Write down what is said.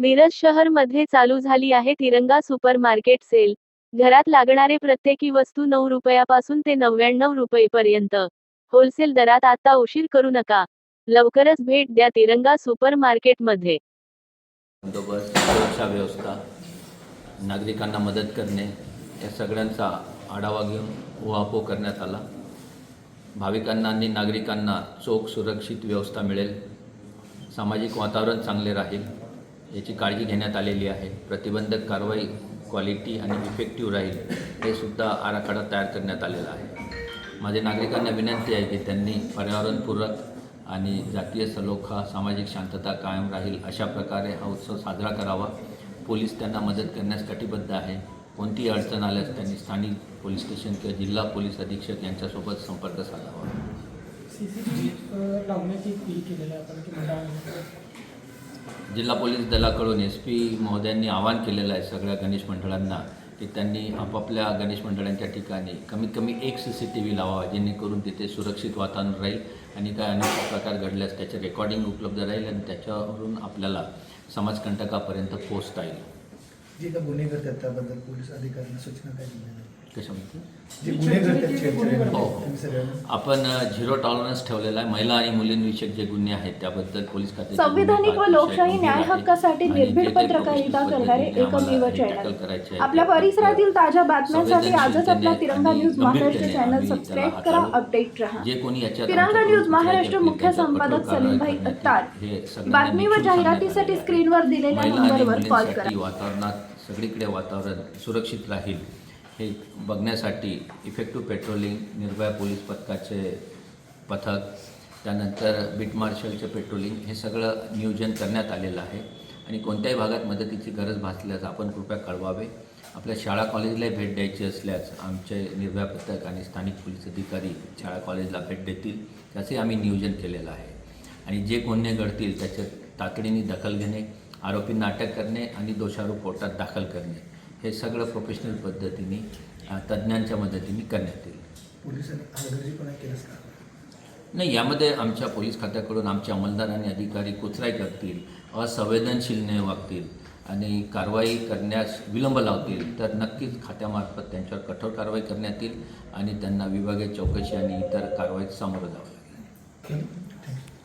मिरज शहरमध्ये चालू झाली आहे तिरंगा सुपर मार्केट सेल. घरात लागणारे प्रत्येकी वस्तू नऊ रुपयापासून ते नव्याण्णव रुपयेपर्यंत. होलसेल दरात आता उशीर करू नका. लवकरच भेट द्या तिरंगा सुपर मार्केटमध्ये सुरक्षा व्यवस्था नागरिकांना मदत करणे या सगळ्यांचा आढावा घेऊन उहापो करण्यात आला. भाविकांना आणि नागरिकांना चोख सुरक्षित व्यवस्था मिळेल. सामाजिक वातावरण चांगले राहील. याची काळजी घेण्यात आलेली आहे. प्रतिबंधक कारवाई क्वालिटी आणि इफेक्टिव्ह राहील हे सुद्धा आराखडा तयार करण्यात आलेला आहे. माझे नागरिकांना विनंती आहे की त्यांनी पर्यावरणपूरक आणि जातीय सलोखा सामाजिक शांतता कायम राहील अशा प्रकारे हा उत्सव साजरा करावा. पोलीस त्यांना मदत करण्यास कटिबद्ध आहे. कोणतीही अडचण आल्यास त्यांनी स्थानिक पोलीस स्टेशन किंवा जिल्हा पोलीस अधीक्षक यांच्यासोबत संपर्क साधावा. जिल्हा पोलीस दलाकडून एस पी महोदयांनी आवाहन केलेलं आहे सगळ्या गणेश मंडळांना की त्यांनी आपापल्या गणेश मंडळांच्या ठिकाणी कमीत कमी एक सी सी टी व्ही लावावा जेणेकरून तिथे सुरक्षित वातावरण राहील आणि काय अनेक प्रकार घडल्यास त्याचे रेकॉर्डिंग उपलब्ध राहील आणि त्याच्यावरून आपल्याला समाजकंटकापर्यंत पोहोचता येईल. जे काही गुन्हे त्याबद्दल पोलीस अधिकाऱ्यांना सूचना काय दिल्या जे हो. सगळ्यांना आपण झिरो टॉलरन्स ठेवलेला आहे. महिला आणि मुलींविषयक जे गुन्हे आहेत त्याबद्दल पोलीस खात्याचे संविधानिक व लोकशाही न्याय. हक्कासाठी निर्भीड पत्रकारिता करणारे एकमेव चॅनल आपल्या परिसरातील ताज्या बातम्यांसाठी आजच आपला Tiranga news Maharashtra channel subscribe करा. अपडेट रहा. जे कोणी तिरंगा न्यूज महाराष्ट्र मुख्य संपादक सलीमभाई अत्तार. हे बातमी व जाहिरातीसाठी स्क्रीनवर दिलेल्या नंबरवर कॉल करा. वातावरणात सगळीकडे वातावरण सुरक्षित राहील. हे बघण्यासाठी इफेक्टिव्ह पेट्रोलिंग निर्भया पोलीस पथकाचे पथक त्यानंतर बीट मार्शलचे पेट्रोलिंग हे सगळं नियोजन करण्यात आलेलं आहे. आणि कोणत्याही भागात मदतीची गरज भासल्यास आपण कृपया कळवावे. आपल्या शाळा कॉलेजलाही भेट द्यायची असल्यास आमचे निर्भया पथक आणि स्थानिक पोलीस अधिकारी शाळा कॉलेजला भेट देतील. त्याचंही आम्ही नियोजन केलेलं आहे. आणि जे गुन्हे घडतील त्याच्यात तातडीने दखल घेणे आरोपींना अटक करणे आणि दोषारोप कोर्टात दाखल करणे. हे सगळं प्रोफेशनल पद्धतीने तज्ज्ञांच्या मदतीने करण्यात येईल. पोलिसांनी हलगर्जीपणा केलंच का? नाही यामध्ये आमच्या पोलीस खात्याकडून आमचे अंमलदार आणि अधिकारी कुचराई करतील असंवेदनशील न वागतील आणि कारवाई करण्यास विलंब लावतील तर नक्कीच खात्यामार्फत त्यांच्यावर कठोर कारवाई करण्यात येईल आणि त्यांना विभागीय चौकशी आणि इतर कारवाईत सामोरं जावं लागेल.